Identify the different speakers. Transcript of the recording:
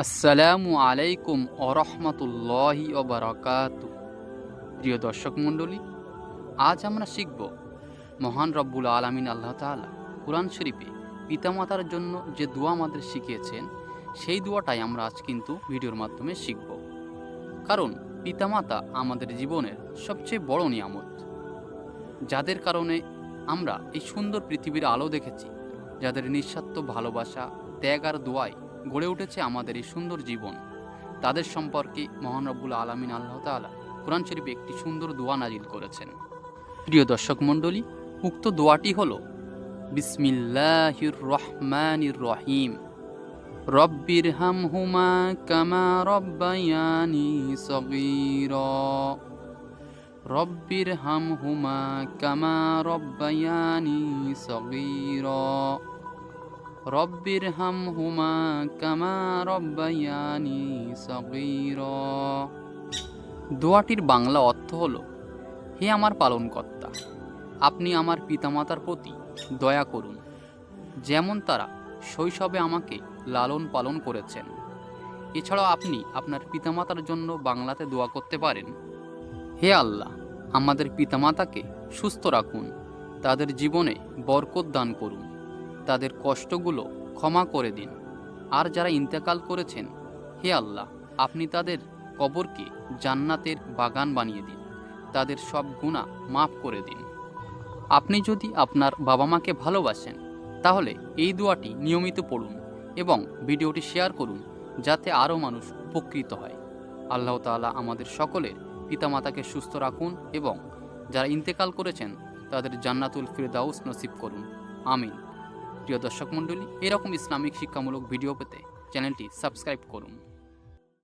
Speaker 1: আসসালামু আলাইকুম ওরহমতুল্লাহি ওবরাকাত প্রিয় দর্শক মণ্ডলী, আজ আমরা শিখব মহান রব্বুল আলমিন আল্লাহ তাআলা কোরআন শরীফে পিতামাতার জন্য যে দোয়া আমাদের শিখিয়েছেন, সেই দোয়াটাই আমরা আজ কিন্তু ভিডিওর মাধ্যমে শিখব। কারণ পিতামাতা আমাদের জীবনের সবচেয়ে বড় নিয়ামত। যাদের কারণে আমরা এই সুন্দর পৃথিবীর আলো দেখেছি, যাদের নিঃস্বার্থ ভালোবাসা, ত্যাগ আর দোয়ায় গড়ে উঠেছে আমাদের এই সুন্দর জীবন। তাদের সম্পর্কে মহান রব্বুল আলমিন আল্লাহ তাআলা কোরআন শরীফে একটি সুন্দর দোয়া নাজিল করেছেন। প্রিয় দর্শক মণ্ডলী, উক্ত দোয়াটি হল বিসমিল্লাহির রহমানির রহিম রব্বির হাম হুমা কামা রব্বায়ানি সগীর। রব্বির হাম হুমা কামা রব্বায়ানি সগীর। রব্বির হাম হুমা কামা রব্বায়ানি সগীর। দোয়াটির বাংলা অর্থ হল, হে আমার পালনকর্তা, আপনি আমার পিতামাতার প্রতি দয়া করুন। যেমন তারা শৈশবে আমাকে লালন পালন করেছেন, এছাড়াও আপনি আপনার পিতামাতার জন্য বাংলাতে দোয়া করতে পারেন। হে আল্লাহ, আমাদের পিতামাতাকে সুস্থ রাখুন, তাদের জীবনে বরকত দান করুন। তাদের কষ্টগুলো ক্ষমা করে দিন। আর যারা ইন্তেকাল করেছেন, হে আল্লাহ, আপনি তাদের কবরকে জান্নাতের বাগান বানিয়ে দিন। তাদের সব গুণা মাফ করে দিন। আপনি যদি আপনার বাবা মাকে ভালোবাসেন, তাহলে এই দোয়াটি নিয়মিত পড়ুন এবং ভিডিওটি শেয়ার করুন, যাতে আরও মানুষ উপকৃত হয়। আল্লাহ তাআলা আমাদের সকলের পিতামাতাকে সুস্থ রাখুন এবং যারা ইন্তেকাল করেছেন, তাদের জান্নাতুল ফিরদাউস নসিব করুন। আমিন। প্রিয় দর্শক মণ্ডলী এরকম ইসলামিক শিক্ষামূলক ভিডিও পেতে চ্যানেলটি সাবস্ক্রাইব করুন।